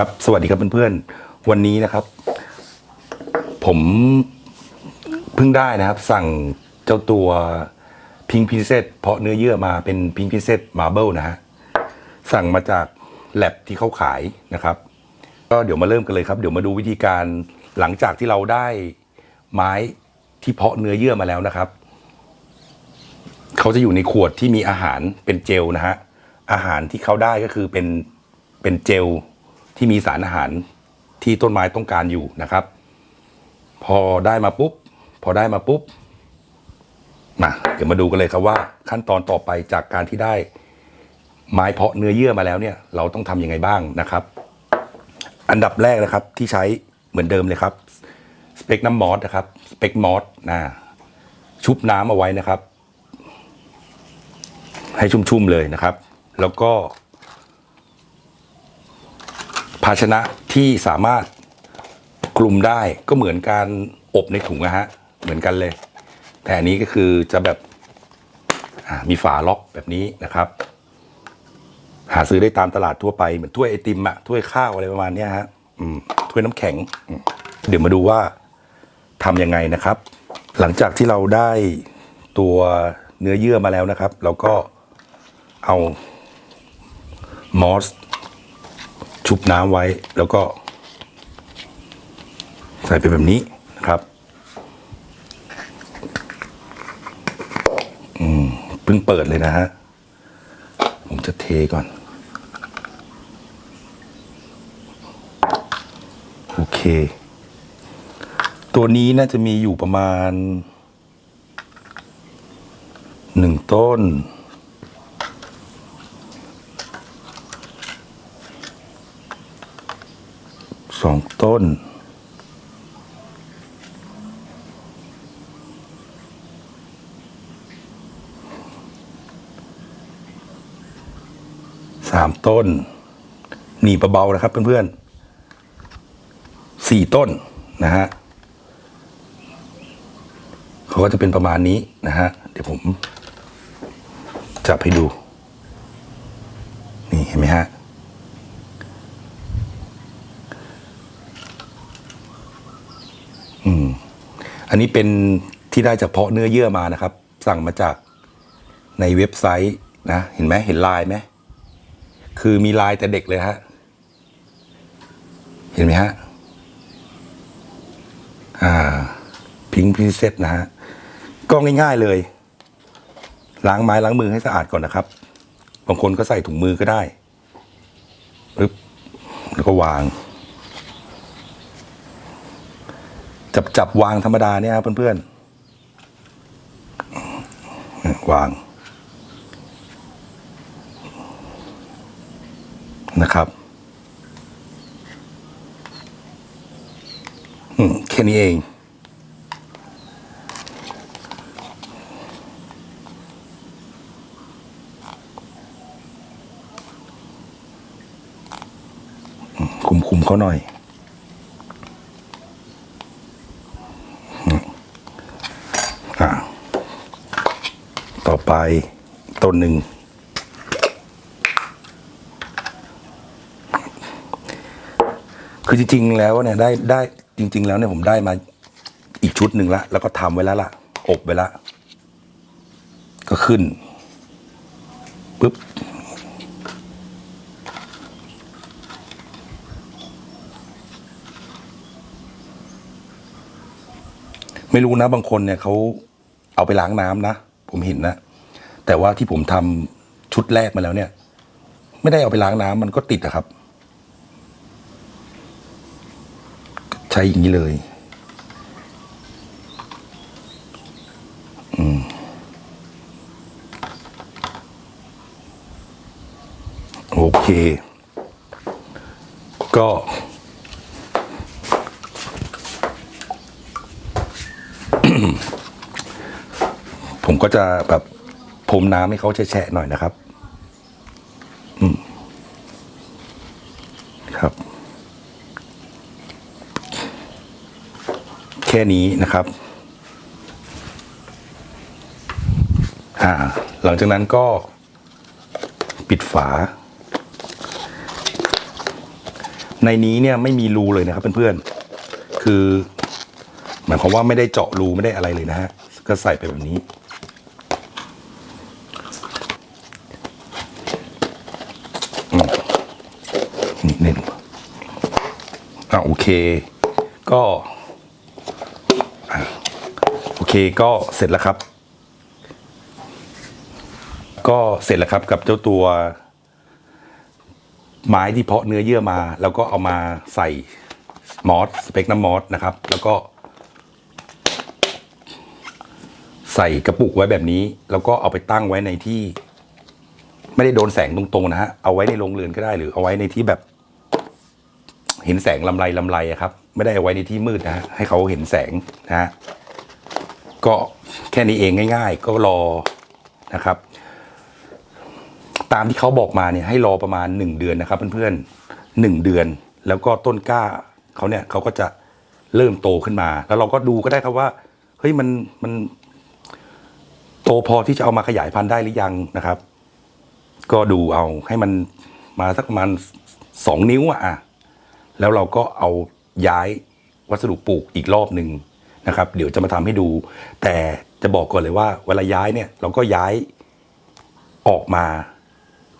ครับ สวัสดีครับเพื่อนๆ วันนี้นะครับ ผมเพิ่งได้นะครับ สั่งเจ้าตัวพิงพิเซตเพาะเนื้อเยื่อมาเป็นพิงพิเซตมาเบิลนะฮะ สั่งมาจากแลบที่เขาขายนะครับ ก็เดี๋ยวมาเริ่มกันเลยครับ เดี๋ยวมาดูวิธีการหลังจากที่เราได้ไม้ที่เพาะเนื้อเยื่อมาแล้วนะครับ เขาจะอยู่ในขวดที่มีอาหารเป็นเจลนะฮะ อาหารที่เขาได้ก็คือเป็นเป็นเจล ที่มีสารอาหารที่ต้นไม้ต้องการอยู่นะครับ พอได้มาปุ๊บ พอได้มาปุ๊บมาเดี๋ยวมาดูกันเลยครับว่า ขั้นตอนต่อไปจากการที่ได้ไม้เพาะเนื้อเยื่อมาแล้วเนี่ย เราต้องทำยังไงบ้างนะครับ อันดับแรกนะครับที่ใช้เหมือนเดิมเลยครับสเปกน้ำมอสนะครับสเปกมอสนะชุบน้ำเอาไว้นะครับ ให้ชุ่มๆเลยนะครับ แล้วก็ ภาชนะที่สามารถกลุ่มได้ก็เหมือนการอบในถุงนะฮะ เหมือนกันเลย แต่อันนี้ก็คือจะแบบมีฝาล็อกแบบนี้นะครับ หาซื้อได้ตามตลาดทั่วไปเหมือนถ้วยไอติมอะถ้วยข้าวอะไรประมาณนี้ฮะถ้วยน้ำแข็ง เดี๋ยวมาดูว่าทำยังไงนะครับ หลังจากที่เราได้ตัวเนื้อเยื่อมาแล้วนะครับ เราก็เอามอส ชุบน้ำไว้แล้วก็ ใส่ไปแบบนี้นะครับอืมเพิ่งเปิดเลยนะฮะ ผมจะเทก่อน โอเค ตัวนี้น่าจะมีอยู่ประมาณหนึ่งต้น สอง ต้น สามต้น หนีบเบาๆนะครับเพื่อนๆสี่ต้นนะฮะเขาก็จะเป็นประมาณนี้นะฮะ เดี๋ยวผมจับให้ดู นี่เห็นไหมฮะ อันนี้เป็นที่ได้จากเพาะเนื้อเยื่อมานะครับ สั่งมาจากในเว็บไซต์นะเห็นไหมเห็นลายไหมคือมีลายแต่เด็กเลยฮะเห็นไหมฮะอ่าพิงพิเซตนะฮะก็ง่ายๆเลย ล้างไม้ล้างมือให้สะอาดก่อนนะครับ บางคนก็ใส่ถุงมือก็ได้ปึ๊บแล้วก็วาง จับจับวางธรรมดาเนี่ยครับเพื่อนๆวางนะครับอืแค่นี้เอง คุมคุมเขาหน่อย อ่า ต่ อไปต้นหนึ่ง คือจริง ๆ แล้วเนี่ยได้ได้จริง ๆ แล้วเนี่ยผมได้มาอีกชุดหนึ่งละ แล้วก็ทำไว้แล้วล่ะ อบไว้ละก็ขึ้นปุ๊บไม่รู้นะบางคนเนี่ยเขาเอาไปล้างน้ำนะ ผมเห็นนะ แต่ว่าที่ผมทำชุดแรกมาแล้วเนี่ย ไม่ได้เอาไปล้างน้ำมันก็ติดอะครับ ใช้อย่างนี้เลย อืม โอเค ก็ ผมก็จะแบบ มน้ำให้เขาแฉะหน่อยนะครับ อืมครับ แค่นี้นะครับ อ่า หลังจากนั้นก็ปิดฝา ในนี้เนี่ยไม่มีรูเลยนะครับเพื่อนๆ คือ หมายความว่าไม่ได้เจาะรูไม่ได้อะไรเลยนะฮะ ก็ใส่ไปแบบนี้ อืมนิดนึงอะโอ เคก็โอเคก็เสร็จแล้วครับ ก็เสร็จแล้วครับกับเจ้าตัว ไม้ที่เพาะเนื้อเยื่อมา แล้วก็เอามาใส่มอสสเปกน้ำมอสนะครับ แล้วก็ ใส่กระปุกไว้แบบนี้ แล้วก็เอาไปตั้งไว้ในที่ ไม่ได้โดนแสงตรงๆนะฮะเอาไว้ในโรงเรือนก็ได้หรือเอาไว้ในที่แบบ เห็นแสงลำไรลำไรครับ ไม่ได้เอาไว้ในที่มืดนะให้เขาเห็นแสงนะฮะก็แค่นี้เองง่าย ๆ ก็รอนะครับ ตามที่เขาบอกมาเนี่ยให้รอประมาณหนึ่งเดือนนะครับ เพื่อนๆหนึ่งเดือน แล้วก็ต้นกล้าเขาเนี่ยเขาก็จะเริ่มโตขึ้นมา แล้วเราก็ดูก็ได้ครับว่าเฮ้ยมันมัน โตพอที่จะเอามาขยายพันธุ์ได้หรือยังนะครับ ก็ดูเอาให้มันมาสักประมาณสองนิ้วอะอะ แล้วเราก็เอาย้ายวัสดุปลูกอีกรอบหนึ่งนะครับ เดี๋ยวจะมาทำให้ดู แต่จะบอกก่อนเลยว่า เวลาย้ายเนี่ยเราก็ย้ายออกมา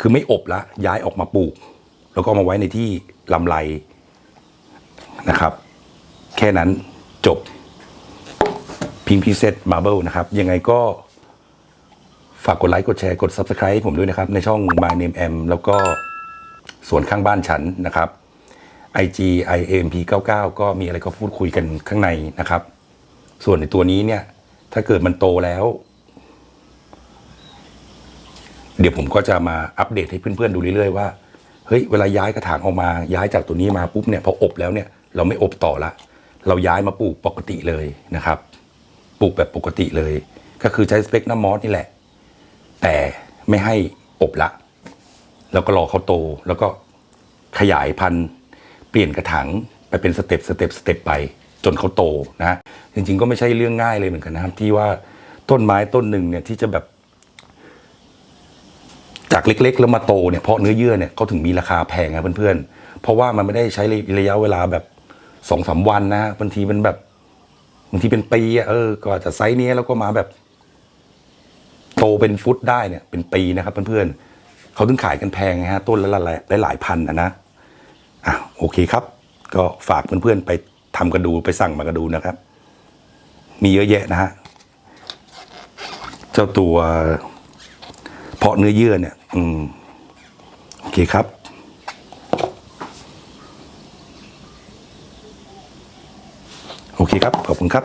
คือไม่อบละย้ายออกมาปลูก แล้วก็มาไว้ในที่ลำไรนะครับ แค่นั้นจบพิงพิเซตมาร์เบิลนะครับ ยังไงก็ฝากกดไลค์ กดแชร์ กด Subscribe ให้ผมด้วยนะครับ ในช่อง My Name M แล้วก็สวนข้างบ้านฉันนะครับ IG IMP 99ก็มีอะไรก็พูดคุยกันข้างในนะครับ ส่วนในตัวนี้เนี่ย ถ้าเกิดมันโตแล้ว เดี๋ยวผมก็จะมาอัปเดตให้เพื่อนๆดูเรื่อยๆว่าเฮ้ยเวลาย้ายกระถางออกมาย้ายจากตัวนี้มาปุ๊บเนี่ยพออบแล้วเนี่ยเราไม่อบต่อละ เราย้ายมาปลูกปกติเลยนะครับ ปลูกแบบปกติเลย ก็คือใช้สเปกน้ำมอสนี่แหละ แต่ไม่ให้อบละ แล้วก็รอเขาโตแล้วก็ขยายพันธุ์ ปลี่ยนกระถางไปเป็นสเต็ปสเต็ปสเต็ปไป จนเขาโตนะจริง ๆ ก็ไม่ใช่เรื่องง่ายเลยเหมือนกันนะครับ ที่ว่าต้นไม้ต้นหนึ่งเนี่ยที่จะแบบ จากเล็ก ๆ แล้วมาโตเนี่ยเพราะเนื้อเยื่อเนี่ยเขาถึงมีราคาแพงนะเพื่อนๆเพราะว่ามันไม่ได้ใช้ระยะเวลาแบบสองสามวันนะบางทีมันแบบบางทีเป็นปีอะเออ ก็อาจจะไซส์นี้แล้วก็มาแบบ โตเป็นฟุตได้เนี่ย เป็นปีนะครับเพื่อนๆเขาถึงขายกันแพงนะฮะ ต้นละหลายหลายพันนะนะ อะโอเคครับ ก็ฝากเพื่อนๆไปทำกันดูไปสั่งมากันดูนะครับ มีเยอะแยะนะฮะ เจ้าตัวเพาะเนื้อเยื่อเนี่ย อืม โอเคครับโอเคครับ ขอบคุณครับ